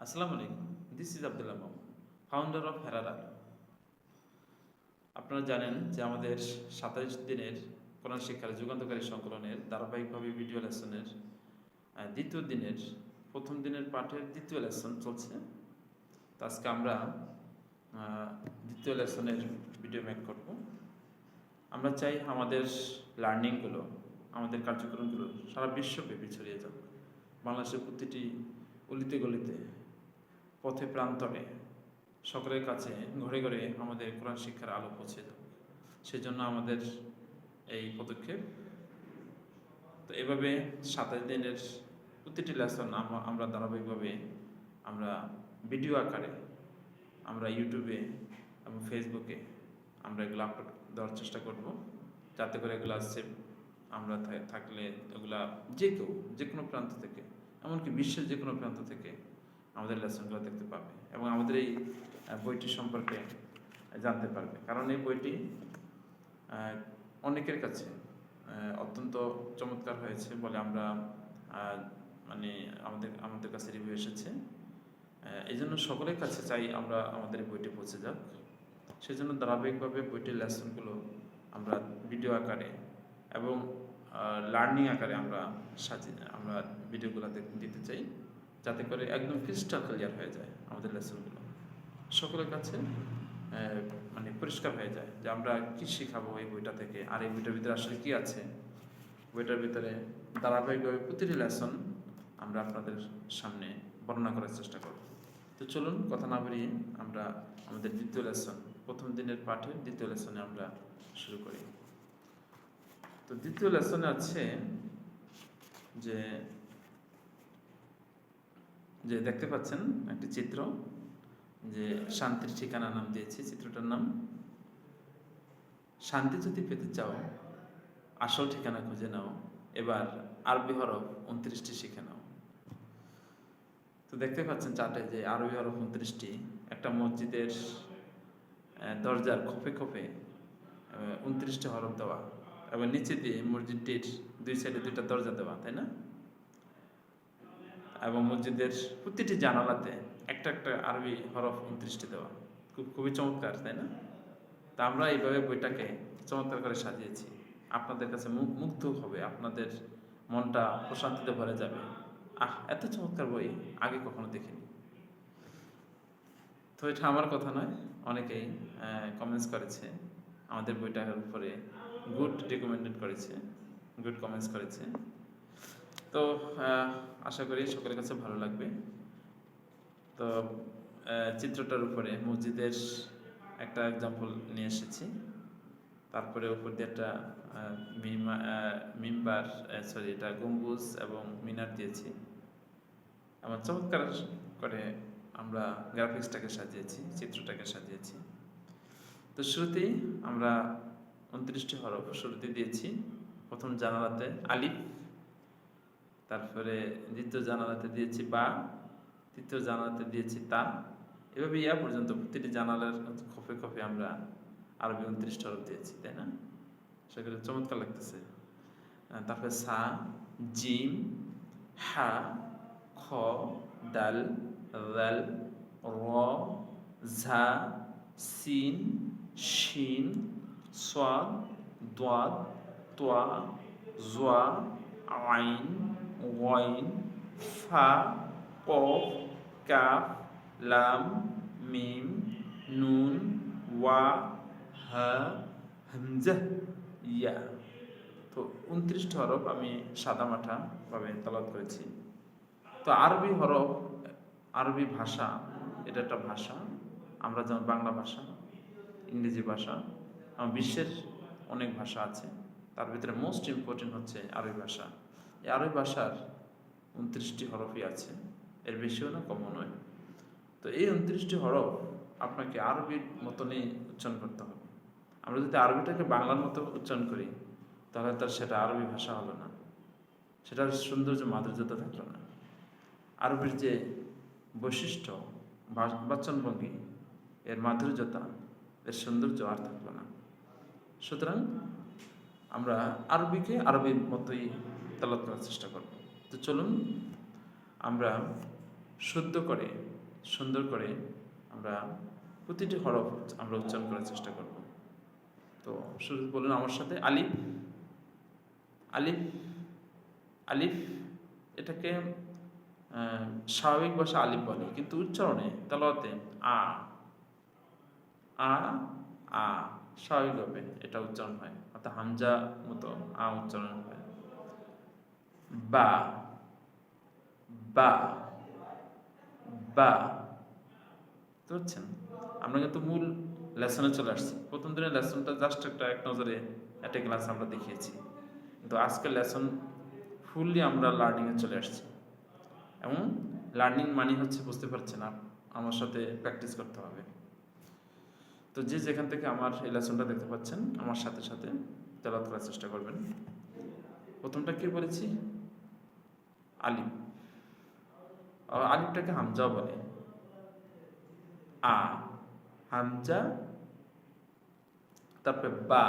আসসালামু আলাইকুম this is Abdullah Mamun founder of হেরারা আপনারা জানেন যে আমাদের সাতাইশ দিনের কোরআন শিক্ষার যুগান্তকারী সংকলনের ধারাবাহিকভাবে ভিডিও লেসনের দ্বিতীয় দিনের, প্রথম দিনের পাঠের দ্বিতীয় লেসন চলছে। তো আজকে আমরা দ্বিতীয় লেসনের ভিডিও মেক করব। আমরা চাই আমাদের লার্নিংগুলো আমাদের কার্যক্রমগুলো সারা বিশ্বব্যাপী ছড়িয়ে যাক। বাংলাদেশের প্রতিটি অলিতে গলিতে পথে প্রান্তরে সকলের কাছে ঘরে ঘরে আমাদের কোরআন শিক্ষার আলো পৌঁছে যাক সেজন্য আমাদের এই পদক্ষেপ। তো এভাবে সাতাশ দিনের প্রতিটি লেসন আমরা ধারাবাহিকভাবে আমরা ভিডিও আকারে আমরা ইউটিউবে এবং ফেসবুকে আমরা এগুলো আপলোড দেওয়ার চেষ্টা করব। যাতে করে এগুলো সেভ আমরা থাকলে এগুলা যে কেউ, যে কোনো প্রান্ত থেকে, এমনকি বিশ্বের যে কোনো প্রান্ত থেকে আমাদের লেসনগুলো দেখতে পাবে এবং আমাদের এই বইটি সম্পর্কে জানতে পারবে। কারণ এই বইটি অনেকের কাছে অত্যন্ত চমৎকার হয়েছে বলে আমরা মানে আমাদের আমাদের কাছে রিভিউ এসেছে। এই জন্য সকলের কাছে চাই আমরা আমাদের বইটি পৌঁছে যাক। সেজন্য ধারাবাহিকভাবে বইটির লেসনগুলো আমরা ভিডিও আকারে এবং লার্নিং আকারে আমরা সাজিয়ে আমরা ভিডিওগুলো দিতে চাই। যাতে করে একদম ক্রিস্টাল ক্লিয়ার হয়ে যায় আমাদের লেসনগুলো। সকলের কাছে মানে পরিষ্কার হয়ে যায় যে আমরা কি শেখাবো এই বইটা থেকে, আর এই বইটার ভিতরে আসলে কি আছে? বইটার ভিতরে ধারাবাহিকভাবে প্রতিটি লেসন আমরা আপনাদের সামনে বর্ণনা করার চেষ্টা করব। তো চলুন, কথা না বাড়িয়ে আমরা আমাদের দ্বিতীয় লেসন, প্রথম দিনের পাঠের দ্বিতীয় লেসনে আমরা শুরু করি। তো দ্বিতীয় লেসনে আছে যে যে দেখতে পাচ্ছেন একটি চিত্র যে শান্তির ঠিকানা নাম দিয়েছি, চিত্রটার নাম শান্তি যদি পেতে চাও, আসল ঠিকানা খুঁজে নাও। এবার আরবি হরফ উনত্রিশটি শিখে নাও। তো দেখতে পাচ্ছেন চার্টে যে আরবি হরফ উনত্রিশটি একটা মসজিদের দরজার খোপে খোপে উনত্রিশটি হরফ দেওয়া। এবং নিচে দিয়ে মসজিদটির দুই সাইডে দুইটা দরজা দেওয়া, তাই না? এবং মসজিদের প্রতিটি জানালাতে একটা একটা আরবি হরফ উনত্রিশটি দেওয়া খুব, খুবই চমৎকার, তাই না? তা আমরা এইভাবে বইটাকে চমৎকার করে সাজিয়েছি। আপনাদের কাছে মুগ্ধ হবে, আপনাদের মনটা প্রশান্তিতে ভরে যাবে। আহ, এত চমৎকার বই আগে কখনো দেখিনি। তো এটা আমার কথা নয়, অনেকেই কমেন্টস করেছে, আমাদের বইটার উপরে গুড রিকমেন্ডেড করেছে গুড কমেন্টস করেছে। তো আশা করি সকলের কাছে ভালো লাগবে। তো চিত্রটার উপরে মসজিদের একটা এক্সাম্পল নিয়ে এসেছি। তারপরে উপর দিয়ে একটা মিমা- মিম্বার সরি এটা গম্বুজ এবং মিনার দিয়েছি। এমন চমৎকার করে আমরা গ্রাফিক্সটাকে সাজিয়েছি, চিত্রটাকে সাজিয়েছি। তো শুরুতেই আমরা উনত্রিশটি হরফ শুরুতে দিয়েছি। প্রথম জানালাতে আলিফ তারপরে দ্বিতীয় জানালাতে দিয়েছি বা, তৃতীয় জানালাতে দিয়েছি তা। এভাবে ইয়া পর্যন্ত প্রতিটি জানালার খপে খপে আমরা আরবি উনত্রিশটা হরফ দিয়েছি, তাই না? সেগুলো চমৎকার লাগতেছে। তারপরে সা, জিম, হা, খ ডাল রাল র, ঝা, সিন, শিন সোয়াদ দোয়াদ তোয়া, জোয়া, আইন। ওয়াইন ফা কফ কাফ লাম মিম নুন ওয়া হা ইয়া তো উনত্রিশটা হরফ আমি সাদা মাঠা ভাবে তালাত করেছি। তো আরবি হরফ, আরবি ভাষা, এটা একটা ভাষা। আমরা যেমন বাংলা ভাষা, ইংরেজি ভাষা বিশ্বের অনেক ভাষা আছে। তার ভিতরে মোস্ট ইম্পর্টেন্ট হচ্ছে আরবি ভাষা। আরবি ভাষার উনত্রিশটি হরফই আছে। এর বেশিও না, কমও নয়। তো এই উনত্রিশটি হরফ আপনাকে আরবির মতনই উচ্চারণ করতে হবে। আমরা যদি আরবিটাকে বাংলার মতো উচ্চারণ করি, তাহলে তার সেটা আরবি ভাষা হলো না। সেটার সৌন্দর্য, মাধুর্যতা থাকল না। আরবির যে বৈশিষ্ট্য বাচনভঙ্গি, এর মাধুর্যতা, এর সৌন্দর্য আর থাকল না। সুতরাং আমরা আরবিকে আরবির মতোই তালাত করার চেষ্টা করব। তো চলুন, আমরা শুদ্ধ করে, সুন্দর করে আমরা প্রতিটি হরফ আমরা উচ্চারণ করার চেষ্টা করব। তো শুরু বলুন আমার সাথে, আলিফ আলিফ আলিফ এটাকে স্বাভাবিক ভাষা আলিফ বলে, কিন্তু উচ্চারণে তালাতে আ আ আ, স্বাভাবিকভাবে এটা উচ্চারণ হয়, অর্থাৎ হামজা মতো আ উচ্চারণ হয়। বা বা বা, বুঝতে পারছেন? আমরা কিন্তু মূল লেসনে চলে আসছি। প্রথম দিনের লেসনটা জাস্ট একটা, এক নজরে একটা ক্লাস আমরা দেখিয়েছি। কিন্তু আজকের লেসন ফুললি আমরা লার্নিংয়ে চলে আসছি। এবং লার্নিং মানে হচ্ছে বুঝতে পারছেন আমার সাথে প্র্যাকটিস করতে হবে। তো যে যেখান থেকে আমার এই লেসনটা দেখতে পাচ্ছেন, আমার সাথে সাথে তেলাত করার চেষ্টা করবেন। প্রথমটা কি বলেছি? আলিফ আর আলিফটাকে হামজাও বলে। আ, হামজা, তারপরে বা,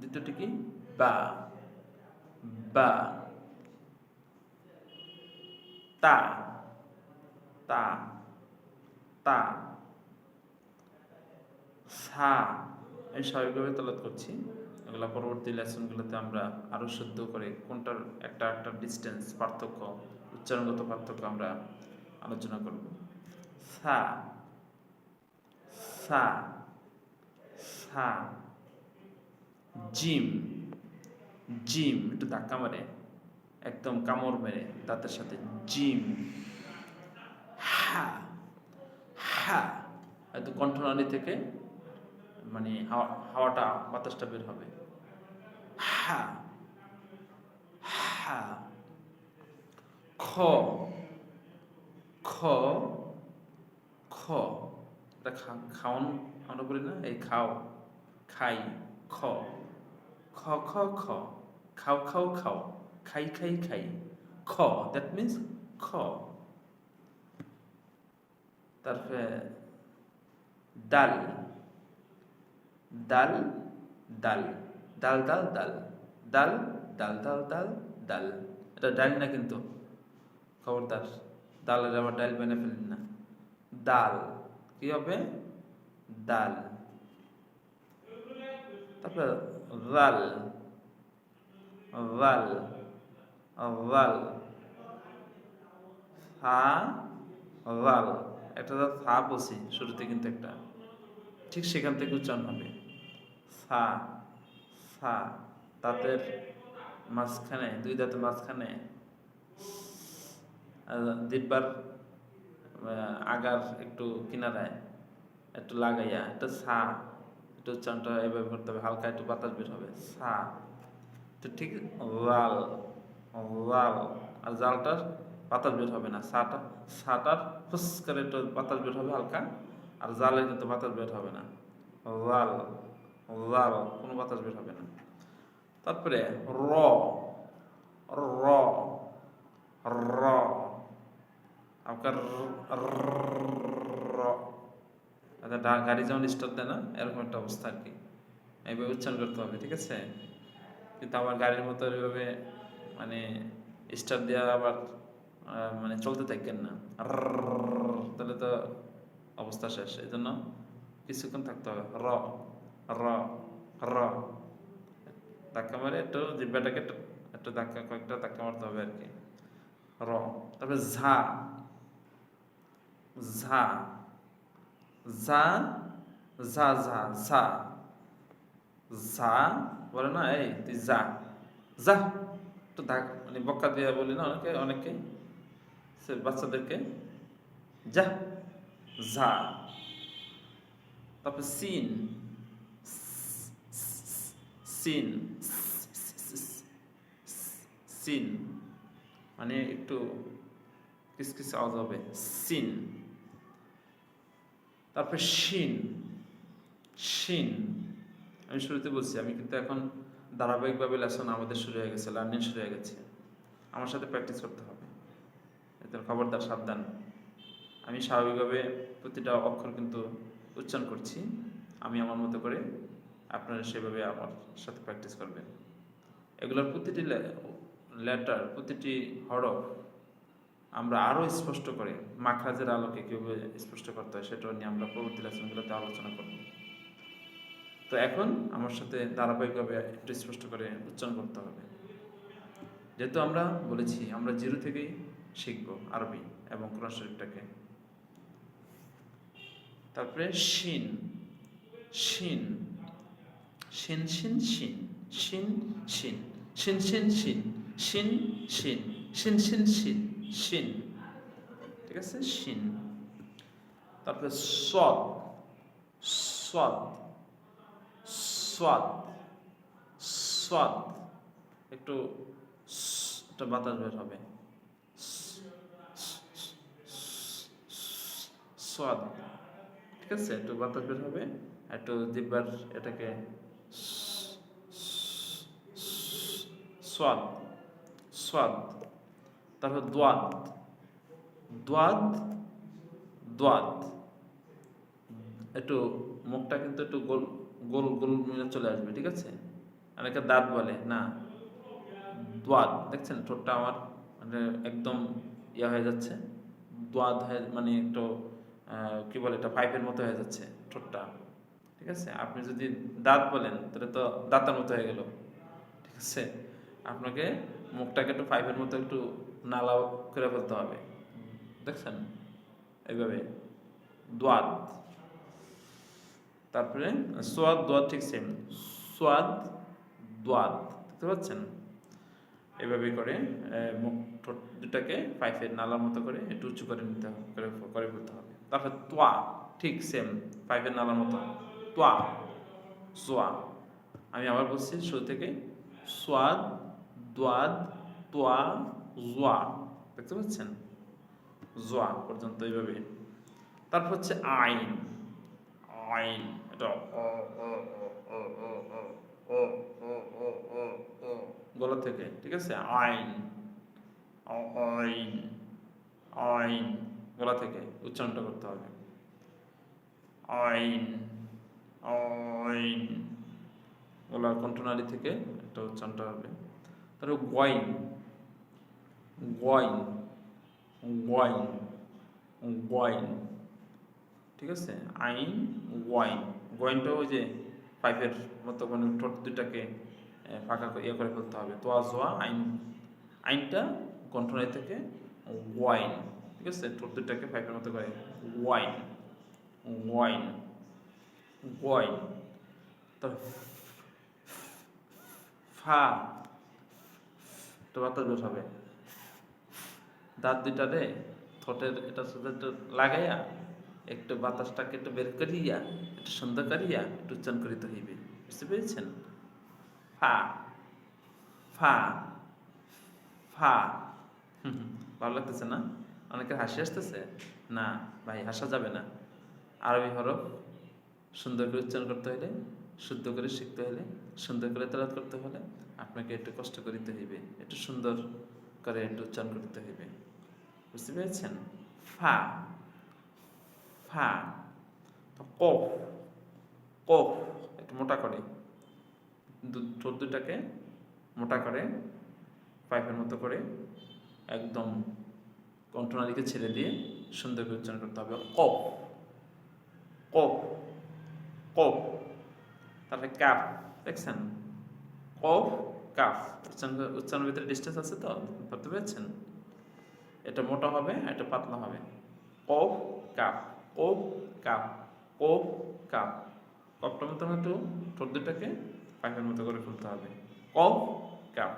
দ্বিতীয়টি কি? বা বা, তা তা তা, সা আমি স্বাভাবিকভাবে তলাত করছি। এগুলো পরবর্তী লেসনগুলোতে আমরা আরও শুদ্ধ করে কোনটার একটা একটা ডিস্টেন্স পার্থক্য, উচ্চারণগত পার্থক্য আমরা আলোচনা করব। সা সা সা, জিম জিম, একটু ধাক্কা মারে, একদম কামড় মেরে দাঁতের সাথে, জিম, হা হা হয়তো কণ্ঠনালী থেকে মানে হাওয়া, হাওয়াটা, বাতাসটা বের হবে। হা হা, খ খ খ। এটা খাওন আমরা বলি না, এই খাও, খাই, খ। খ খ খ। খাও খাও খাও, খাই খাই খাই। খ দ্যাট মিন্স খ। তারপরে, ডাল। ডাল ডাল ডাল ডাল ডাল ডাল ডাল ডাল ডাল ডাল এটা ডাল না কিন্তু? খবরদার। ডালের আবার ডাল বেনে ফেলেন না। ডাল কি হবে? ডাল তারপরে রাল। রাল। রাল। সা রাল। একটা সা বসি, শুরুতে কিন্তু একটা। ঠিক সেখান থেকে উচ্চারণ হবে। সা সা দাঁতের মাঝখানে দুই দাঁতের মাঝখানে আহ, দিব্যার আগার একটু কিনারায় একটু লাগাইয়া একটা সা একটু উচ্চারণটা এভাবে করতে হবে হালকা একটু বাতাস বের হবে। সা তো ঠিক লাল লাল আর জালটার বাতাস বের হবে না সাটা সাটার ফুস করে একটু বাতাস বের হবে হালকা। আর জালের কিন্তু বাতাস বের হবে না। লাল লাল কোনো বাতাস বের হবে না। তারপরে র র র। আপনার আচ্ছা গাড়ি যেমন স্টার্ট দেয় না, এরকম একটা অবস্থা আর কি। এইভাবে উচ্চারণ করতে হবে, ঠিক আছে? কিন্তু আমার গাড়ির মতো এইভাবে মানে স্টার্ট দেওয়া আবার মানে চলতে থাকেন না। তাহলে তো অবস্থা শেষ। এই জন্য কিছুক্ষণ থাকতে হবে। র র র। ধাক্কা মারে একটু জিব্বাটাকে একটু একটু ধাক্কা, কয়েকটা ধাক্কা মারতে হবে আর কি। র, তারপরে ঝা। ঝা। ঝা ঝা ঝা ঝা। ঝা বলে না, এই তুই যা যা তো ধাক মানে বক্কা দিয়ে বলি না অনেকে অনেকে সে বাচ্চাদেরকে যা যা তারপর সিন সিন সিন মানে একটু কিস কিস আওয়াজ হবে। সিন তারপরে শিন। শিন। আমি শুরুতে বলছি, আমি কিন্তু এখন ধারাবাহিকভাবে লেসন আমাদের শুরু হয়ে গেছে লার্নিং শুরু হয়ে গেছে। আমার সাথে প্র্যাকটিস করতে হবে। এদের খবরদার সাবধান। আমি স্বাভাবিকভাবে প্রতিটা অক্ষর কিন্তু উচ্চারণ করছি। আমি আমার মতো করে আপনারা সেভাবে আমার সাথে প্র্যাকটিস করবেন। এগুলোর প্রতিটি লেটার প্রতিটি হরফ আমরা আরও স্পষ্ট করে, মাখরাজের আলোকে কীভাবে স্পষ্ট করতে হয় সেটা নিয়ে আমরা পরবর্তী লেসনগুলোতে আলোচনা করব। তো এখন আমার সাথে ধারাবাহিকভাবে একটু স্পষ্ট করে উচ্চারণ করতে হবে। যেহেতু আমরা বলেছি, আমরা জিরো থেকেই শিখব আরবি এবং কোরআন শরীফটাকে। তারপরে শিন শিন শিন শিন শিন শিন শিন শিন শিন শিন শিন শিন শিন শিন শিন শিন ঠিক আছে শিন তারপরে সদ সদ সদ সদ একটু একটা বাতাস বের হবে সদ ঠিক আছে? একটু বাতাস বের হবে, একটু জিব্বার এটাকে সোয়াদ সোয়াদ তারপর দোয়াদ দোয়াদ দোয়াদ। একটু মুখটা কিন্তু একটু গোল গোল গোল মিলে চলে আসবে, ঠিক আছে? অনেকে দাঁত বলে, না, দোয়াদ, দেখছেন? ঠোঁটটা আমার মানে একদম ইয়া হয়ে যাচ্ছে, দোয়াদ হয়ে মানে একটু কি বলে, এটা পাইপের মতো হয়ে যাচ্ছে, ঠোঁটটা। ঠিক আছে? আপনি যদি দাঁত বলেন, তাহলে তো দাঁতের মতো হয়ে গেল। ঠিক আছে? আপনাকে মুখটাকে একটু পাইপের মতো একটু নালা করে ফেলতে হবে। দেখছেন? এইভাবে। দোয়াদ তারপরে সোয়াদ দোয়াদ ঠিক সেম সোয়াদ দোয়াদ দেখতে পাচ্ছেন? এভাবে করে মুখ, ঠোঁট দুটাকে পাইপের নালার মতো করে একটু উঁচু করে নিতে হবে, করে করে ফেলতে হবে। তারপর তোয়া ঠিক সেম পাইপের নালার মতো তোয়া সোয়া আমি আবার বলছি শুরু থেকে সোয়াদ দোয়াদ তোয়া জোয়া দেখতে পাচ্ছেন জোয়া পর্যন্ত এইভাবে তারপর হচ্ছে আইন আইন এটা গলা থেকে ঠিক আছে আইন আইন আইন গলা থেকে উচ্চারণটা করতে হবে। আইন আইন। গলার কণ্ঠনালী থেকে একটা উচ্চারণটা হবে। তারপর গয়ন গয়ন গয়ন গয়ন ঠিক আছে? আইন ওয়াইন গয়নটা ওই যে পাইপের মতো মানে ঠোঁট দুটাকে ফাঁকা ইয়ে করে ফেলতে হবে। তোয়া জোয়া আইন। আইনটা কন্ট্রোলের থেকে ওয়াইন ঠিক আছে? ঠোঁট দুটাকে পাইপের মতো করে। ওয়াইন। ওয়াইন। ওয়াইন। তারপর ফা। তো বাতাস হবে। দাঁত দুইটা রে ঠোঁটের এটা সাথে লাগাইয়া, একটু বাতাসটাকে একটু বের করিয়া, একটু সুন্দর করিয়া, একটু উচ্চারণ করিতে হইবে। বুঝতে পেরেছেন? ফা। ফা। ফা। ভালো লাগতেছে না? অনেকের হাসি আসতেছে, না, ভাই, হাসা যাবে না। আরবি হরফ, সুন্দর করে উচ্চারণ করতে হলে শুদ্ধ করে শিখতে হলে সুন্দর করে তেলাত করতে হলে আপনাকে একটু কষ্ট করিতে হইবে, একটু সুন্দর করে একটু উচ্চারণ করতে হইবে। বুঝতে পেরেছেন? ফা ফা কফ কফ, একটু মোটা করে ঠোঁট দুটাকে মোটা করে, পাইপের মতো করে, একদম কণ্ঠনালীকে ছেড়ে দিয়ে সুন্দর করে উচ্চারণ করতে হবে। কফ। কফ। কফ। তারপরে কাপ দেখছেন? Cough, cough. উচ্চারণ উচ্চারণের ভিতরে ডিস্টেন্স আছে তো? ধরতে পেরেছেন? এটা মোটা হবে, এটা পাতলা হবে। Cough cup cough cup cough cup কপটা মতো একটু ঠোঁট দুটাকে পাখির মতো করে ফেলতে হবে। কফ কাপ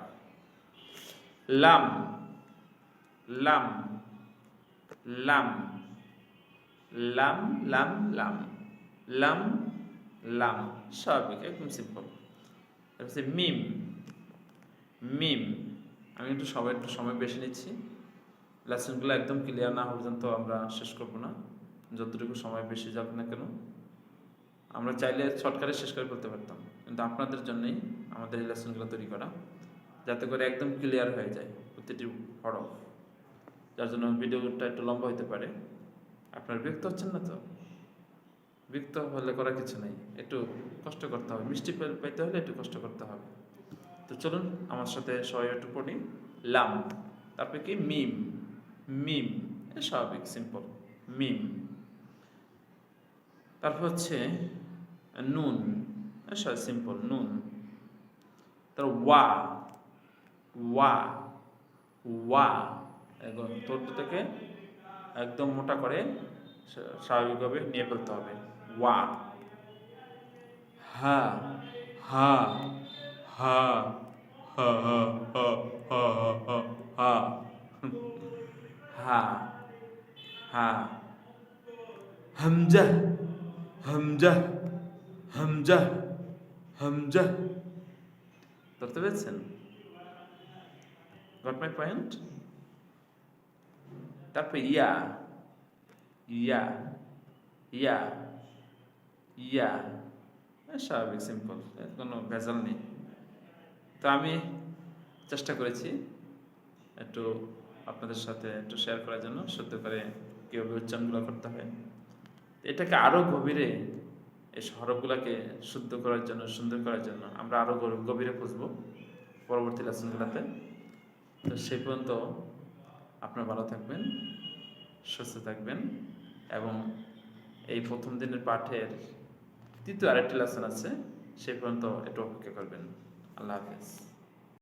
লাম। লাম। লাম। লাম লাম লাম। লাম লাম। স্বাভাবিক, একদম সিম্পল তারপরে মিম। মিম। আমি একটু সবাই একটু সময় বেশি নিচ্ছি। লেসনগুলো একদম ক্লিয়ার না পর্যন্ত আমরা শেষ করব না। যতটুকু সময় বেশি যাবে না কেন। আমরা চাইলে শর্টকাটে শেষ করে ফেলতে পারতাম। কিন্তু আপনাদের জন্যই আমাদের এই লেসনগুলো তৈরি করা। যাতে করে একদম ক্লিয়ার হয়ে যায় প্রতিটি হরফ। যার জন্য ভিডিওটা একটু লম্বা হতে পারে। আপনার বিরক্ত হচ্ছেন না তো? বিরক্ত হলে করার কিছু নেই। একটু কষ্ট করতে হবে। মিষ্টি পাইতে হলে একটু কষ্ট করতে হবে। তো চলুন, আমার সাথে সবাই একটু পড়ি। লাম, তারপরে কি? মিম। মিম, এটা স্বাভাবিক সিম্পল মিম। তারপর হচ্ছে, নুন। সিম্পল নুন। তারপর ওয়া। ওয়া। ওয়া। একদম তোর থেকে একদম মোটা করে স্বাভাবিকভাবে নিয়ে ফেলতে হবে ওয়া হা হা হা হা হা হা হা হামজা হামজা হামজা হামজা ধরতে পেরেছেন গট মাই পয়েন্ট তারপর ইয়া ইয়া ইয়া ইয়া স্বাভাবিক সিম্পল কোনো ভেজাল নেই। তো আমি চেষ্টা করেছি একটু আপনাদের সাথে একটু শেয়ার করার জন্য শুদ্ধ করে কীভাবে উচ্চারণগুলো করতে হয়। এটাকে আরও গভীরে, এই হরফগুলোকে শুদ্ধ করার জন্য, সুন্দর করার জন্য আমরা আরও গভীরে খুঁজবো পরবর্তী লেসনগুলোতে তো সেই পর্যন্ত আপনারা ভালো থাকবেন, সুস্থ থাকবেন এবং এই প্রথম দিনের পাঠের তৃতীয় আরেকটি লেসন আছে, সে পর্যন্ত একটু অপেক্ষা করবেন। আল্লাহ হাফেজ।